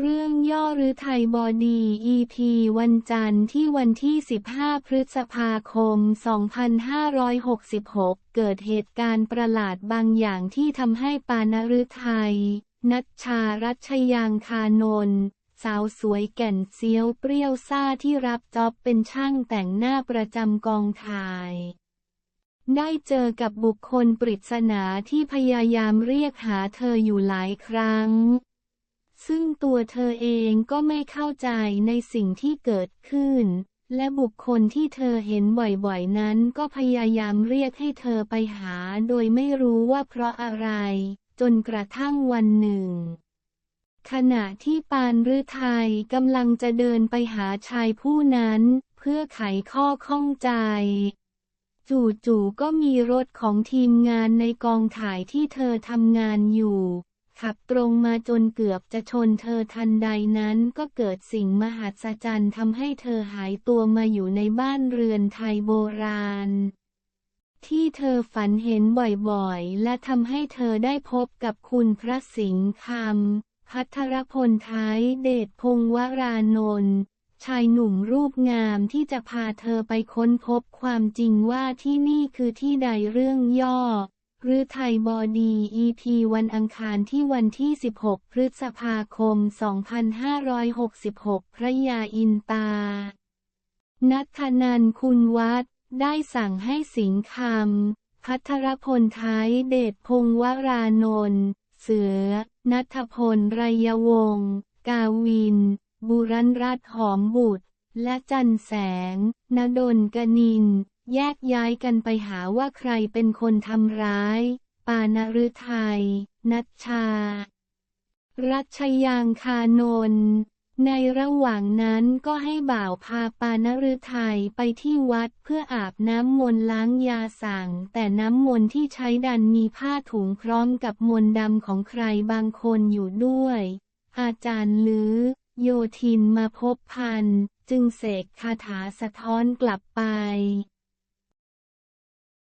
เรื่องย่อหรือไทยบอดี EP วันจันทร์ที่วันที่ 15 พฤษภาคม 2566 เกิดเหตุการณ์ประหลาดบางอย่างที่ทำให้ปานฤทัย นัชชารัชยางคานนท์สาวสวยแก่นเซียวเปรี้ยวซ่าที่รับจ็อบเป็นช่างแต่งหน้าประจำกองถ่ายได้เจอกับบุคคลปริศนาที่พยายามเรียกหาเธออยู่หลายครั้ง ซึ่งตัวเธอเองก็ไม่เข้าใจในสิ่งที่เกิดขึ้น และบุคคลที่เธอเห็นบ่อยๆนั้นก็พยายามเรียกให้เธอไปหาโดยไม่รู้ว่าเพราะอะไร จนกระทั่งวันหนึ่ง ขณะที่ปานฤทัยกำลังจะเดินไปหาชายผู้นั้น เพื่อไขข้อข้องใจจู่ๆก็มีรถของทีมงานในกองถ่ายที่เธอทำงานอยู่ ขับตรงมาจนเกือบจะชนเธอทันใดนั้นก็เกิดสิ่งมหัศจรรย์ทำให้เธอหายตัวมาอยู่ในบ้านเรือนไทยโบราณ ที่เธอฝันเห็นบ่อยๆ และทำให้เธอได้พบกับคุณพระสิงห์คำพัทรพลท้ายเดชพงวรานนท์ชายหนุ่มรูปงามที่จะพาเธอไปค้นพบความจริงว่าที่นี่คือที่ใดเรื่องย่อ หรือไทยบอดี EP วันอังคารที่วันที่ 16 พฤษภาคม 2566 พระยาอินตา นัทนันคุณวัด ได้สั่งให้สิงห์คำ พัทรพลท้ายเดชพงวรานนท์ เสือ นัทพลไรยวงศ์กาวิน บุรันรัตนหอมบุตร และจันแสง นดลกนิน แยกย้ายกันไปหาว่าใครเป็นคนทำร้าย ปานฤทัย นัชชา รัชยางคานนท์ในระหว่างนั้นก็ให้บ่าวพาปานฤทัยไปที่วัดเพื่ออาบน้ำมนต์ล้างยาสั่ง แต่น้ำมนต์ที่ใช้ดันมีผ้าถุงพร้อมกับมนต์ดำของใครบางคนอยู่ด้วย อาจารย์ลือ โยทินมาพบพัน จึงเสกคาถาสะท้อนกลับไป